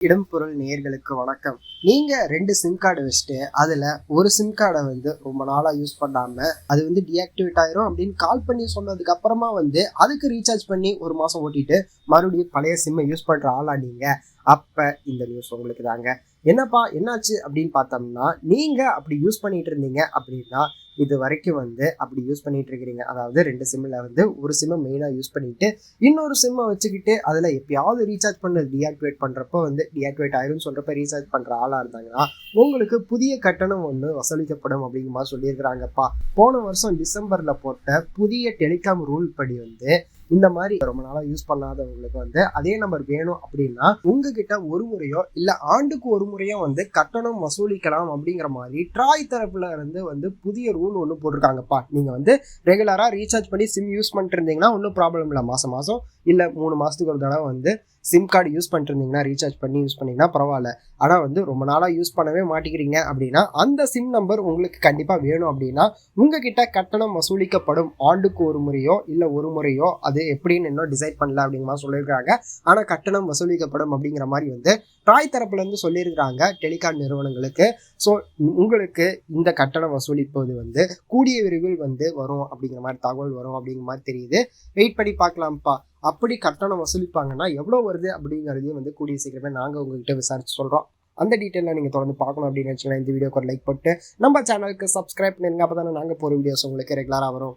இடம் பொருள் நேயர்களுக்கு வணக்கம். நீங்க ரெண்டு சிம் கார்டு வச்சுட்டு அதுல ஒரு சிம் கார்டை வந்து ரொம்ப நாளா யூஸ் பண்ணாம அது வந்து டிஆக்டிவேட் ஆயிரும் அப்படின்னு கால் பண்ணி சொன்னதுக்கு அப்புறமா வந்து அதுக்கு ரீசார்ஜ் பண்ணி ஒரு மாசம் ஓட்டிட்டு மறுபடியும் பழைய சிம்மை யூஸ் பண்ற ஆளா நீங்க. அப்ப இந்த நியூஸ் உங்களுக்கு தாங்க என்னப்பா என்னாச்சு அப்படின்னு பார்த்தோம்னா நீங்க அப்படி யூஸ் பண்ணிட்டு இருந்தீங்க அப்படின்னா இது வரைக்கும் வந்து அப்படி யூஸ் பண்ணிட்டு இருக்கிறீங்க அதாவது ரெண்டு சிம்மில் வந்து ஒரு சிம்மை மெயினாக யூஸ் பண்ணிட்டு இன்னொரு சிம்மை வச்சுக்கிட்டு அதில் எப்பயாவது ரீசார்ஜ் பண்ண டீஆக்டிவேட் பண்ணுறப்போ வந்து டீஆக்டிவேட் ஆயிரும்னு சொல்கிறப்ப ரீசார்ஜ் பண்ணுற ஆளாக இருந்தாங்கன்னா உங்களுக்கு புதிய கட்டணம் ஒன்று வசூலிக்கப்படும் அப்படிங்கிற மாதிரி சொல்லியிருக்கிறாங்கப்பா. போன வருஷம் டிசம்பரில் போட்ட புதிய டெலிகாம் ரூல் படி வந்து இந்த மாதிரி ரொம்ப நாளாக யூஸ் பண்ணாதவங்களுக்கு வந்து அதே நம்பர் வேணும் அப்படின்னா உங்ககிட்ட ஒரு முறையோ இல்லை ஆண்டுக்கு ஒரு முறையோ வந்து கட்டணம் வசூலிக்கலாம் அப்படிங்கிற மாதிரி ட்ராய் தரப்புல இருந்து வந்து புதிய ரூல் ஒன்று போட்டிருக்காங்கப்பா. நீங்கள் வந்து ரெகுலராக ரீசார்ஜ் பண்ணி சிம் யூஸ் பண்ணிட்டு இருந்தீங்கன்னா ஒன்றும் ப்ராப்ளம் இல்லை. மாதம் மாதம் இல்லை மூணு மாதத்துக்கு ஒரு தடவை வந்து சிம் கார்டு யூஸ் பண்ணிருந்தீங்கன்னா ரீசார்ஜ் பண்ணி யூஸ் பண்ணிங்கன்னா பரவாயில்ல. ஆனால் வந்து ரொம்ப நாளாக யூஸ் பண்ணவே மாட்டேங்கிறீங்க அப்படின்னா அந்த சிம் நம்பர் உங்களுக்கு கண்டிப்பாக வேணும் அப்படின்னா உங்ககிட்ட கட்டணம் வசூலிக்கப்படும். ஆண்டுக்கு ஒரு முறையோ இல்லை ஒரு முறையோ அது எப்படின்னு இன்னும் டிசைட் பண்ணல அப்படிங்கிற மாதிரி சொல்லியிருக்காங்க ஆனால் கட்டணம் வசூலிக்கப்படும் அப்படிங்கிற மாதிரி வந்து ட்ராய் தரப்புலேருந்து சொல்லியிருக்கிறாங்க டெலிகாம் நிறுவனங்களுக்கு. ஸோ உங்களுக்கு இந்த கட்டணம் வசூலிப்பது வந்து கூடிய விரைவில் வந்து வரும் அப்படிங்கிற மாதிரி தகவல் வரும் அப்படிங்கிற மாதிரி தெரியுது. வெயிட் பண்ணி பார்க்கலாம்ப்பா. அப்படி கட்டணம் வசூலிப்பாங்கன்னா எவ்வளோ வருது அப்படிங்கிறதையும் வந்து கூடிய சீக்கிரமே நாங்கள் உங்ககிட்ட விசாரிச்சு சொல்கிறோம் அந்த டீட்டெயிலாக நீங்கள் தொடர்ந்து பார்க்கணும் அப்படின்னு நினச்சிங்கன்னா இந்த வீடியோக்கு ஒரு லைக் போட்டு நம்ம சேனலுக்கு சப்ஸ்கிரைப் பண்ணிருங்க. அப்போ தானே நாங்கள் போகிற வீடியோஸ் உங்களுக்கு ரெகுலராக வரும்.